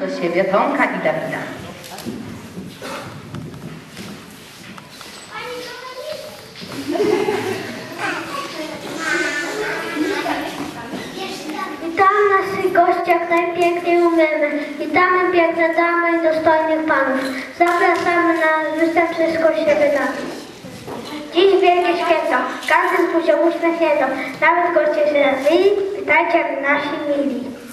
do siebie Tomka i Dawida. Witam naszych gości jak najpiękniej umiemy. Witamy piękne damy i dostojnych panów. Zapraszamy na występ wszystko się wydarzy. Dziś wielkie święto, każdy z muzeum uśmiechnięto, nawet goście się nazwili, witajcie nasi mili.